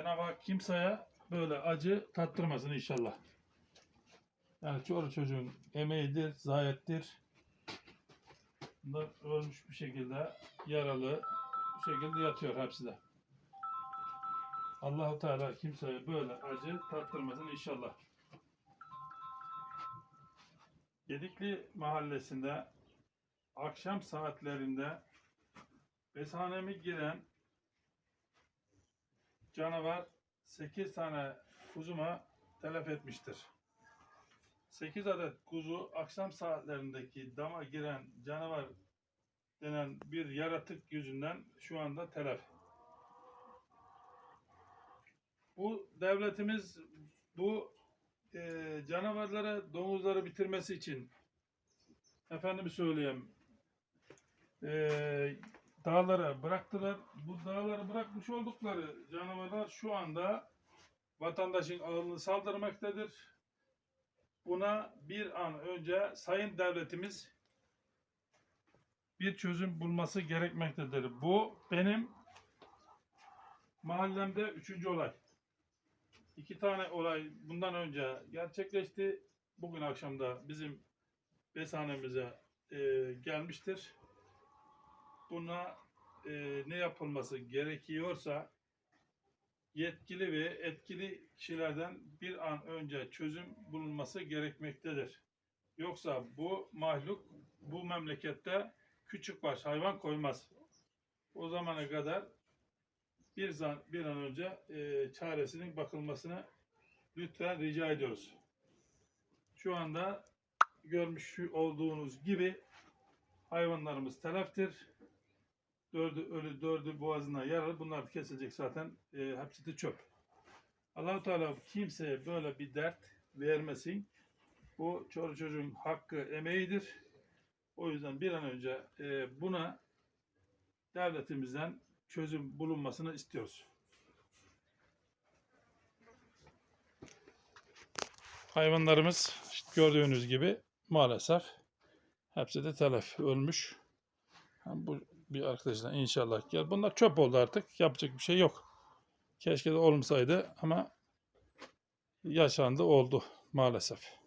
Cenab-ı Hak kimseye böyle acı tattırmasın inşallah. Yani çoluk çocuğun emeğidir, zayettir. Bunlar ölmüş bir şekilde, yaralı bir şekilde yatıyor hepsi de. Allahu Teala kimseye böyle acı tattırmasın inşallah. Gedikli mahallesinde akşam saatlerinde besanemi giren canavar 8 tane kuzuma telef etmiştir. 8 adet kuzu akşam saatlerindeki dama giren canavar denen bir yaratık yüzünden şu anda telef. Bu devletimiz bu e, canavarlara, domuzları bitirmesi için efendimi söyleyeyim e, dağlara bıraktılar. Bu dağlara bırakmış oldukları canavarlar şu anda vatandaşın ağırlığını saldırmaktadır. Buna bir an önce sayın devletimiz bir çözüm bulması gerekmektedir. Bu benim mahallemde üçüncü olay. İki tane olay bundan önce gerçekleşti. Bugün akşamda bizim besanemize e, gelmiştir. Buna e, ne yapılması gerekiyorsa yetkili ve etkili kişilerden bir an önce çözüm bulunması gerekmektedir. Yoksa bu mahluk bu memlekette küçük baş hayvan koymaz. O zamana kadar bir, zan, bir an önce e, çaresinin bakılmasını lütfen rica ediyoruz. Şu anda görmüş olduğunuz gibi hayvanlarımız teleftir. Dördü ölü, dördü boğazına yaralı. Bunlar kesilecek zaten. E, hepsi de çöp. Allahu Teala kimseye böyle bir dert vermesin. Bu çoluk çocuğun hakkı, emeğidir. O yüzden bir an önce e, buna devletimizden çözüm bulunmasını istiyoruz. Hayvanlarımız işte gördüğünüz gibi maalesef hepsi de telef ölmüş. Ha, bu bir arkadaşlar inşallah gel. Bunlar çöp oldu artık. Yapacak bir şey yok. Keşke de olmasaydı ama yaşandı oldu maalesef.